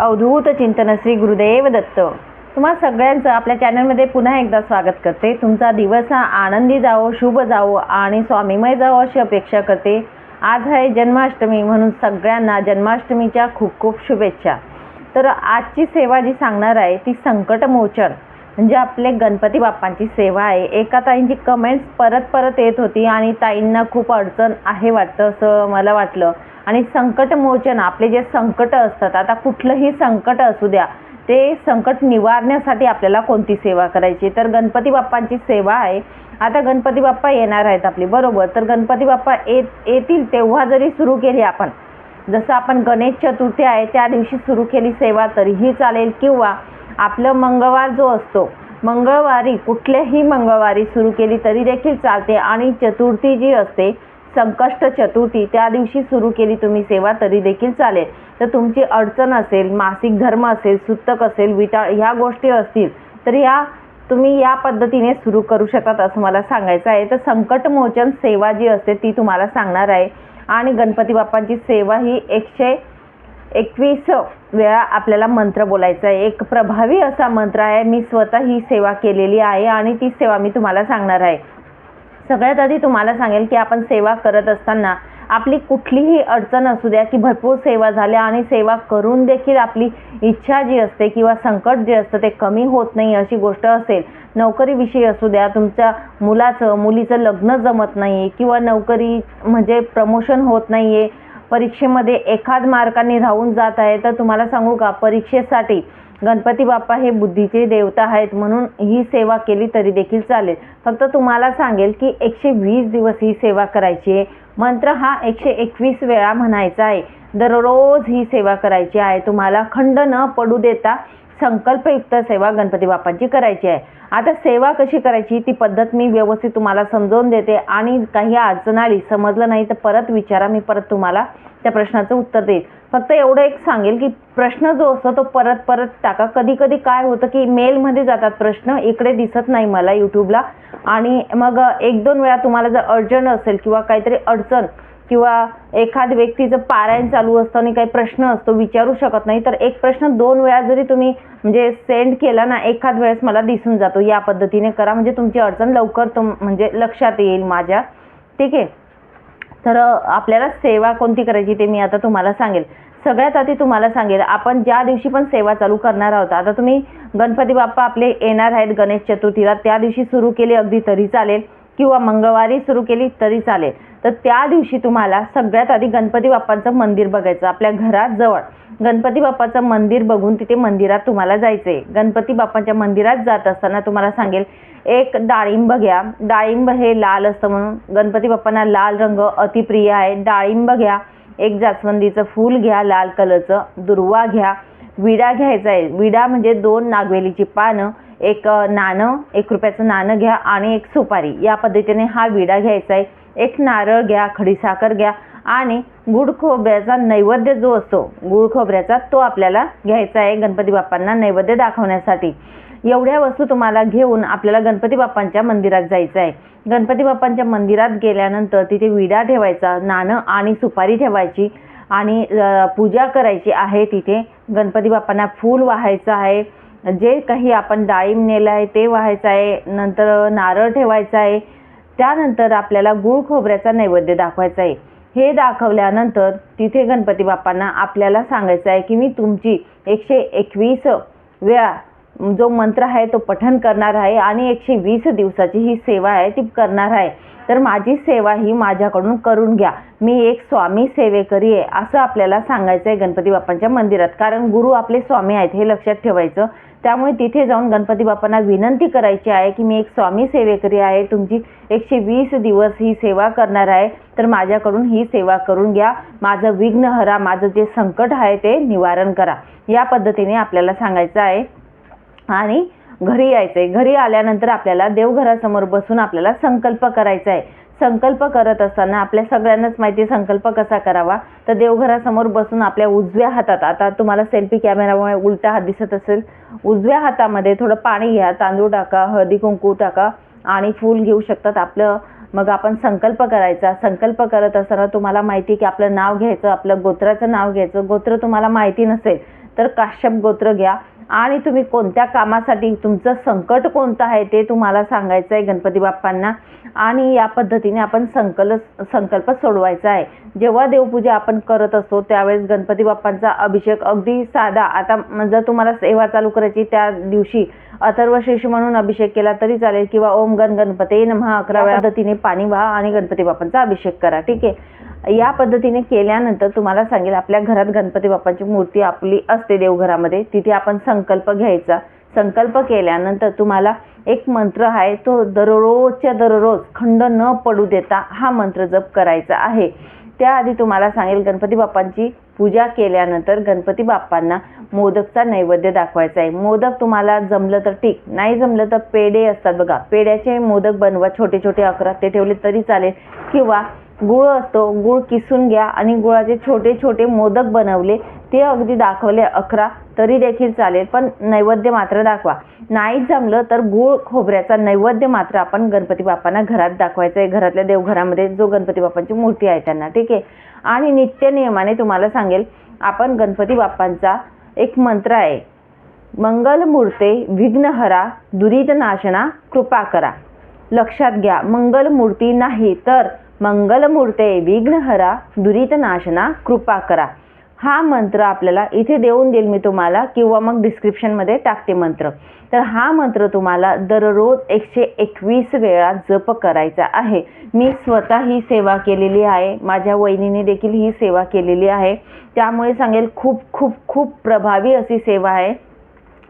अवधूत चिंतन श्री गुरुदेव दत्त. तुम्हा सगळ्यांचं आपल्या चॅनलमध्ये पुन्हा एकदा स्वागत करते. तुमचा दिवस हा आनंदी जावो शुभ जावो आणि स्वामीमय जावो अशी अपेक्षा करते. आज आहे जन्माष्टमी म्हणून सगळ्यांना जन्माष्टमीच्या खूप खूप शुभेच्छा. तर आजची सेवा जी सांगणार आहे ती संकटमोचन. म्हणजे आपले गणपती बाप्पांची सेवा आहे. एका ताईंची कमेंट्स परत परत येत होती आणि ताईंना खूप अडचण आहे वाटतं असं मला वाटलं. आणि संकटमोचन आपले जे संकट असतात आता कुठलंही संकट असू द्या ते संकट निवारण्यासाठी आपल्याला कोणती सेवा करायची? तर गणपती बाप्पांची सेवा आहे. आता गणपती बाप्पा येणार आहेत आपली बरोबर. तर गणपती बाप्पा येत येतील तेव्हा जरी सुरू केली आपण जसं आपण गणेश चतुर्थी आहे त्या दिवशी सुरू केली सेवा तरीही चालेल. किंवा आपलं मंगळवार जो असतो मंगळवारी कुठल्याही मंगळवारी सुरू केली तरी देखील चालते. आणि चतुर्थी जी असते संकष्ट चतुर्थी त्या दिवशी सुरू केली तुम्ही सेवा तरी देखील चालेल. तर तुमची अडचण असेल मासिक धर्म असेल सुतक असेल विटा ह्या गोष्टी असतील तर ह्या तुम्ही या पद्धतीने सुरू करू शकतात असं मला सांगायचं आहे. तर संकटमोचन सेवा जी असते ती तुम्हाला सांगणार आहे. आणि गणपती बाप्पांची सेवा ही एकशे एकवीस वेळा आपल्याला मंत्र बोलायचा आहे. एक प्रभावी असा मंत्र आहे मी स्वतः ही सेवा केलेली आहे आणि ती सेवा मी तुम्हाला सांगणार आहे. सगळ्यात आधी तुम्हाला सांगेल की आपण सेवा करत असताना आपली कुठलीही अडचण असू द्या की भरपूर सेवा झाल्या आणि सेवा करून देखील आपली इच्छा जी असते किंवा संकट जे असतं ते कमी होत नाही अशी गोष्ट असेल नोकरीविषयी असू द्या तुमच्या मुलाचं मुलीचं लग्न जमत नाही आहे किंवा नोकरी म्हणजे प्रमोशन होत नाही आहे परीक्षेमध्ये एखाद मार्काने राहून जात आहे तर तुम्हाला सांगू का? परीक्षेसाठी गणपती बाप्पा हे बुद्धीचे देवता आहेत म्हणून ही सेवा केली तरी देखील चालेल. फक्त तुम्हाला सांगेल की एकशे वीस दिवस ही सेवा करायची आहे. मंत्र हा एकशे एकवीस वेळा म्हणायचा आहे. दररोज ही सेवा करायची आहे. तुम्हाला खंड न पडू देता संकल्पयुक्त सेवा गणपती बाप्पांची करायची आहे. आता सेवा कशी करायची ती पद्धत मी व्यवस्थित तुम्हाला समजवून देते आणि काही अडचण आली समजलं नाही तर परत विचारा. मी परत तुम्हाला त्या प्रश्नाचं उत्तर देईल फक्त एवढं एक सांगेल की प्रश्न जो असतो तो परत परत टाका. कधी कधी काय होतं की मेलमध्ये जातात प्रश्न इकडे दिसत नाही मला यूट्यूबला आणि मग एक दोन वेळा तुम्हाला जर अर्जंट असेल किंवा काहीतरी अडचण किंवा एखाद व्यक्तीचं पारायण चालू असतं आणि काही प्रश्न असतो विचारू शकत नाही तर एक प्रश्न दोन वेळा जरी तुम्ही म्हणजे सेंड केला ना एखाद वेळेस मला दिसून जातो. या पद्धतीने करा. म्हणजे तुमची अडचण लवकर तुम म्हणजे लक्षात येईल माझ्या. ठीक आहे? तर आपल्याला सेवा कोणती करायची ते मी आता तुम्हाला सांगेल. सगळ्यात आधी तुम्हाला सांगेल आपण ज्या दिवशी पण सेवा चालू करणार आहोत आता तुम्ही गणपती बाप्पा आपले येणार आहेत गणेश चतुर्थीला त्या दिवशी सुरू केली अगदी तरी चालेल किंवा मंगळवारी सुरू केली तरी चालेल. तर त्या दिवशी तुम्हाला सगळ्यात आधी गणपती बाप्पांचं मंदिर बघायचं आपल्या घराजवळ गणपती बाप्पाचं मंदिर बघून तिथे मंदिरात तुम्हाला जायचं आहे गणपती बाप्पांच्या मंदिरात जात असताना तुम्हाला सांगेल एक डाळिंब घ्या. डाळिंब हे लाल असतं म्हणून गणपती बाप्पांना लाल रंग अतिप्रिय आहे. डाळिंब घ्या. एक जास्वंदीचं फूल घ्या लाल कलरचं. दुर्वा घ्या. विडा घ्यायचा आहे. विडा म्हणजे दोन नागवेलीची पानं एक नाणं एक रुपयाचं नाणं घ्या आणि एक सुपारी. या पद्धतीने हा विडा घ्यायचा आहे. एक नारळ घ्या खडीसाखर घ्या आणि गुड खोबऱ्याचा नैवेद्य जो असतो गुड खोबऱ्याचा तो आपल्याला घ्यायचा आहे गणपती बाप्पांना नैवेद्य दाखवण्यासाठी. एवढ्या वस्तू तुम्हाला घेऊन आपल्याला गणपती बाप्पांच्या मंदिरात जायचं आहे. गणपती बाप्पांच्या मंदिरात गेल्यानंतर तिथे विडा ठेवायचा नाणं आणि सुपारी ठेवायची आणि पूजा करायची आहे तिथे. गणपती बाप्पांना फूल वाहायचं आहे. जे काही आपण डाळिंब नेलं आहे ते वाहायचं आहे. नंतर नारळ ठेवायचं आहे. त्यानंतर आपल्याला गुळ खोबऱ्याचा नैवेद्य दाखवायचा आहे. हे दाखवल्यानंतर तिथे गणपती बाप्पांना आपल्याला सांगायचं आहे की मी तुमची एकशे एकवीस वेळा जो मंत्र आहे तो पठण करणार आहे आणि एकशे वीस दिवसाची ही सेवा आहे ती करणार आहे. तर माझी सेवा ही माझ्याकडून करून घ्या. मी एक स्वामी सेवेकरी आहे असं आपल्याला सांगायचं आहे गणपती बाप्पांच्या मंदिरात. कारण गुरु आपले स्वामी आहेत हे लक्षात ठेवायचं. त्यामुळे तिथे जाऊन गणपती बाप्पांना विनंती करायची आहे की मी एक स्वामी सेवेकरी आहे तुमची एकशे वीस दिवस ही सेवा करणार आहे तर माझ्याकडून ही सेवा करून घ्या. माझं विघ्न हरा माझं जे संकट आहे ते निवारण करा. या पद्धतीने आपल्याला सांगायचं आहे. आणि घरी यायचं आहे घरी आल्यानंतर आपल्याला देवघरासमोर बसून आपल्याला संकल्प करायचा आहे. संकल्प करत असताना आपल्या सगळ्यांनाच माहिती संकल्प कसा करावा? तर देवघरासमोर बसून आपल्या उजव्या हातात आता तुम्हाला सेल्फी कॅमेरामुळे उलटा हात दिसत असेल. उजव्या हातामध्ये थोडं पाणी घ्या तांदूळ टाका हळदी कुंकू टाका आणि फूल घेऊ शकतात आपलं. मग आपण संकल्प करायचा. संकल्प करत असताना तुम्हाला माहिती की आपलं नाव घ्यायचं आपलं गोत्राचं नाव घ्यायचं. गोत्र तुम्हाला माहिती नसेल तर काश्यप गोत्र घ्या. आणि तुम्ही कोणत्या कामासाठी तुमचं संकट कोणतं आहे ते तुम्हाला सांगायचं आहे गणपती बाप्पांना. आणि या पद्धतीने आपण संकल्प संकल्प सोडवायचा आहे. जेव्हा देवपूजा आपण करत असतो त्यावेळेस गणपती बाप्पांचा अभिषेक अगदी साधा. आता जर तुम्हाला सेवा चालू करायची त्या दिवशी अथर्वशीर्ष म्हणून अभिषेक केला तरी चालेल. किंवा ओम गण गणपती महा अकरा वेळा पद्धतीने पाणी व्हा आणि गणपती बाप्पांचा अभिषेक करा. ठीक आहे? या पद्धतीने केल्यानंतर तुम्हाला सांगेल आपल्या घरात गणपती बाप्पांची मूर्ती आपली असते देवघरामध्ये. तिथे आपण संकल्प घ्यायचा. संकल्प केल्यानंतर तुम्हाला एक मंत्र आहे तो दररोजच्या दररोज खंड न पडू देता हा मंत्र जप करायचा आहे. त्याआधी तुम्हाला सांगेल गणपती बाप्पांची पूजा केल्यानंतर गणपती बाप्पांना मोदकचा नैवेद्य दाखवायचा आहे. मोदक तुम्हाला जमलं तर ठीक नाही जमलं तर पेढे असतात बघा. पेढ्याचे मोदक बनवा छोटे छोटे अकरा ते ठेवले तरी चालेल. किंवा गुळ असतो गुळ किसून घ्या आणि गुळाचे छोटे छोटे मोदक बनवले ते अगदी दाखवले अकरा तरी देखील चालेल पण नैवेद्य मात्र दाखवा. नाही जमलं तर गुळ खोबऱ्याचा नैवेद्य मात्र आपण गणपती बाप्पांना घरात दाखवायचा आहे घरातल्या देवघरामध्ये जो गणपती बाप्पांची मूर्ती आहे त्यांना ठीक आहे? आणि नित्य नियमाने तुम्हाला सांगेल आपण गणपती बाप्पांचा एक मंत्र आहे. मंगलमूर्ते विघ्नहरा दुरितनाशना कृपा करा. लक्षात घ्या मंगलमूर्ती नाही तर मंगलमूर्ते विघ्नहरा दुरितनाशना कृपा करा. हा मंत्र आपल्याला इथे देऊन देईल मी तुम्हाला किंवा मग डिस्क्रिप्शनमध्ये टाकते मंत्र. तर हा मंत्र तुम्हाला दररोज एकशे एकवीस वेळा जप करायचा आहे. मी स्वतः ही सेवा केलेली आहे. माझ्या वहिनीने देखील ही सेवा केलेली आहे. त्यामुळे सांगेल खूप खूप खूप प्रभावी अशी सेवा आहे.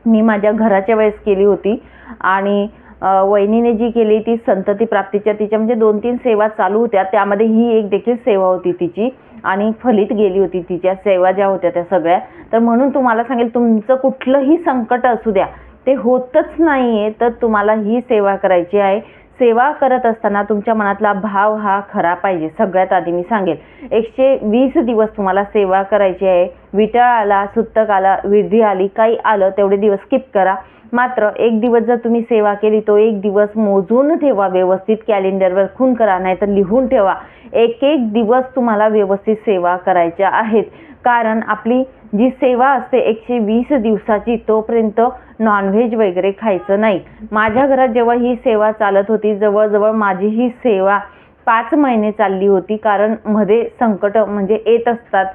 मी माझ्या घराच्या वेळेस केली होती आणि वहिनीने जी केली ती संतती प्राप्तीच्या तिच्या म्हणजे दोन तीन सेवा चालू होत्या त्यामध्ये ही एक देखील सेवा होती तिची आणि फलित गेली होती तिच्या सेवा ज्या होत्या त्या सगळ्या. तर म्हणून तुम्हाला सांगेल तुमचं कुठलंही संकट असू द्या ते होतच नाही आहे तर तुम्हाला ही सेवा करायची आहे. सेवा करत असताना तुमच्या मनातला भाव हा खरा पाहिजे सगळ्यात आधी मी सांगेल. एकशे वीस दिवस तुम्हाला सेवा करायची आहे. विटाळ आला सुत्तक आला विधी आली काही आलं तेवढे दिवस स्किप करा. मात्र एक दिवस जर तुम्ही सेवा केली तो एक दिवस मोजून ठेवा व्यवस्थित कॅलेंडरवर खून करा नाहीतर लिहून ठेवा. एक एक दिवस तुम्हाला व्यवस्थित सेवा करायच्या आहेत. कारण आपली जी सेवा असते एकशे वीस दिवसाची तोपर्यंत नॉनव्हेज वगैरे खायचं नाही. माझ्या घरात जेव्हा ही सेवा चालत होती जवळजवळ माझी ही सेवा पाच महिने चालली होती कारण मध्ये संकट म्हणजे येत असतात.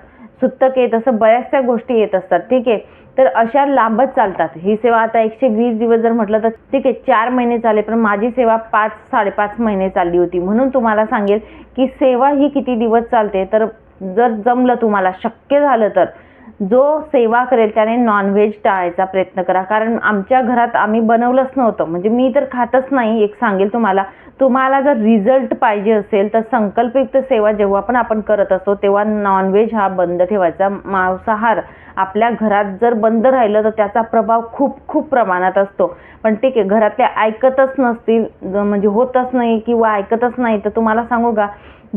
सुत्तक येत असं बऱ्याचशा गोष्टी येत असतात. ठीक आहे? तर अशा लांबच चालतात. ही सेवा आता एकशे वीस दिवस जर म्हटलं तर ठीक आहे चार महिने चाले पण माझी सेवा पाच साडेपाच महिने चालली होती. म्हणून तुम्हाला सांगेल की सेवा ही किती दिवस चालते? तर जर जमलं तुम्हाला शक्य झालं तर जो सेवा करेल त्याने नॉनव्हेज टाळायचा प्रयत्न करा. कारण आमच्या घरात आम्ही बनवलंच नव्हतं. म्हणजे मी तर खातच नाही एक सांगेल तुम्हाला. तुम्हाला जर रिझल्ट पाहिजे असेल तर संकल्पयुक्त सेवा जेव्हा पण आपण करत असतो तेव्हा नॉनव्हेज हा बंद ठेवायचा. मांसाहार आपल्या घरात जर बंद राहिलं तर त्याचा प्रभाव खूप खूप प्रमाणात असतो. पण ठीक आहे घरातले ऐकतच नसतील म्हणजे होतच नाही किंवा ऐकतच नाही तर तुम्हाला सांगू का?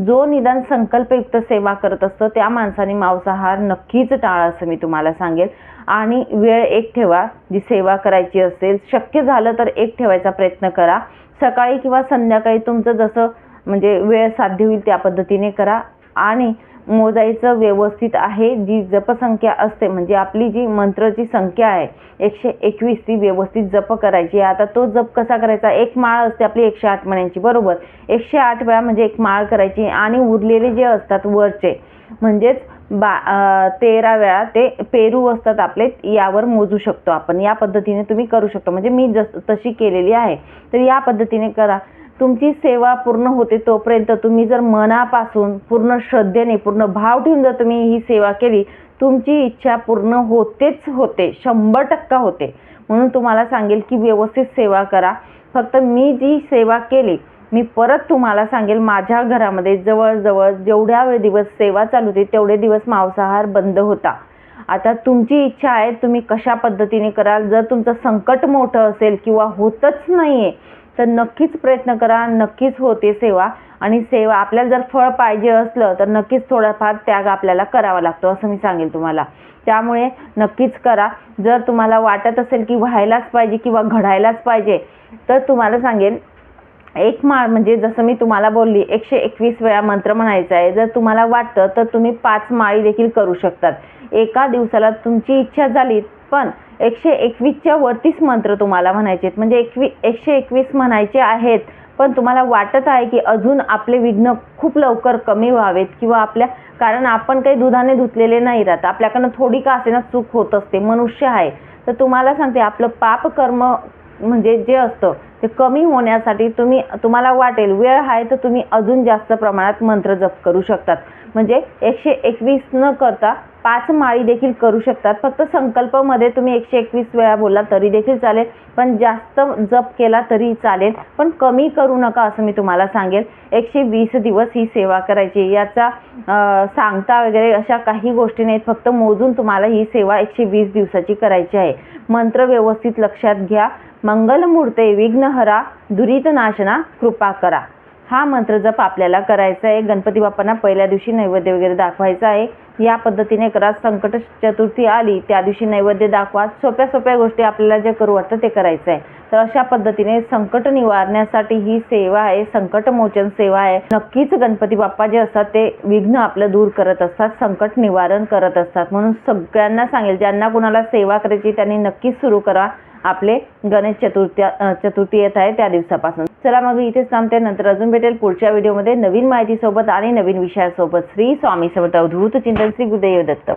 जो निदान संकल्पयुक्त सेवा करत असतो त्या माणसाने मांसाहार नक्कीच टाळा असं मी तुम्हाला सांगेल. आणि वेळ एक ठेवा जी सेवा करायची असेल शक्य झालं तर एक ठेवायचा प्रयत्न करा. सकाळी किंवा संध्याकाळी तुमचं जसं म्हणजे वेळ साध्य होईल त्या पद्धतीने करा. आणि मोजायचं व्यवस्थित आहे. जी जपसंख्या असते म्हणजे आपली जी मंत्रची संख्या आहे एकशे एकवीस ती व्यवस्थित जप करायची आहे. आता तो जप कसा करायचा? एक माळ असते आपली एकशे आठ मण्यांची बरोबर? एकशे आठ वेळा म्हणजे एक माळ करायची आणि उरलेले जे असतात वरचे म्हणजेच बा तेरा वेळा ते पेरू असतात आपले यावर मोजू शकतो आपण. या पद्धतीने तुम्ही करू शकतो. म्हणजे मी जस तशी केलेली आहे. तर या पद्धतीने करा. तुमची सेवा पूर्ण होते तोपर्यंत तुम्ही जर मनापासून पूर्ण श्रद्धेने पूर्ण भाव ठेवून जर तुम्ही ही सेवा केली तुमची इच्छा पूर्ण होतेच होते. शंभर टक्का होते. म्हणून तुम्हाला सांगेल की व्यवस्थित सेवा करा. फक्त मी जी सेवा केली मी परत तुम्हाला सांगेल माझ्या घरामध्ये जवळजवळ जेवढ्या वेळ दिवस सेवा चालू होती तेवढे दिवस मांसाहार बंद होता. आता तुमची इच्छा आहे तुम्ही कशा पद्धतीने कराल? जर तुमचं संकट मोठं असेल किंवा होतच नाही आहे तर नक्कीच प्रयत्न करा नक्कीच होते सेवा. आणि सेवा आपल्याला जर फळ पाहिजे असलं तर नक्कीच थोडाफार त्याग आपल्याला करावा लागतो असं मी सांगेल तुम्हाला. त्यामुळे नक्कीच करा. जर तुम्हाला वाटत असेल की व्हायलाच पाहिजे किंवा घडायलाच पाहिजे तर तुम्हाला सांगेन एक माळ म्हणजे जसं मी तुम्हाला बोलली एकशे एकवीस वेळा मंत्र म्हणायचा आहे. जर तुम्हाला वाटतं तर तुम्ही पाच माळी देखील करू शकतात. एका दिवसाला तुमची इच्छा झाली पण एकशे एकवीसच्या वरतीच मंत्र तुम्हाला म्हणायचे आहेत. म्हणजे एकवी एकशे एकवीस म्हणायचे आहेत पण तुम्हाला वाटत आहे की अजून आपले विघ्न खूप लवकर कमी व्हावेत किंवा आपल्या कारण आपण काही दुधाने धुतलेले नाही राहत. आपल्याकडनं थोडी का असेना चूक होत असते. मनुष्य आहे. तर तुम्हाला सांगते आपलं पाप कर्म म्हणजे जे असतं ते कमी होण्यासाठी तुम्ही तुम्हाला वाटेल वेळ आहे तर तुम्ही अजून जास्त प्रमाणात मंत्र जप करू शकतात. म्हणजे एकशे एकवीस न करता पाच माळी देखील करू शकतात. फक्त संकल्पमध्ये तुम्ही एकशे एकवीस वेळा बोलला तरी देखील चालेल. पण जास्त जप केला तरी चालेल. पण कमी करू नका असं मी तुम्हाला सांगेल. एकशे वीस दिवस ही सेवा करायची. याचा सांगता वगैरे अशा काही गोष्टी नाहीत. फक्त मोजून तुम्हाला ही सेवा एकशे वीस दिवसाची करायची आहे. मंत्र व्यवस्थित लक्षात घ्या. मंगलमूर्ते विघ्नहरा दुरितनाशना कृपा करा. हा मंत्र जप आपल्याला करायचा आहे. गणपती बाप्पांना पहिल्या दिवशी नैवेद्य वगैरे दाखवायचा आहे. या पद्धतीने करा संकट चतुर्थी आली त्या दिवशी नैवेद्य दाखवा. सोप्या सोप्या गोष्टी आपल्याला जे करू वाटतं ते करायचं आहे. तर अशा पद्धतीने संकट निवारण्यासाठी ही सेवा आहे. संकटमोचन सेवा आहे. नक्कीच गणपती बाप्पा जे असतात ते विघ्न आपलं दूर करत असतात संकट निवारण करत असतात. म्हणून सगळ्यांना सांगेल ज्यांना कुणाला सेवा करायची त्यांनी नक्कीच सुरू करा. आपले गणेश चतुर्थी चतुर्थी येत आहे त्या दिवसापासून. चला मग इथेच थांबते. नंतर अजून भेटेल पुढच्या व्हिडिओमध्ये नवीन माहितीसोबत आणि नवीन विषयासोबत. श्री स्वामी समर्थ अवधूत चिंतन श्री गुरुदेव दत्त.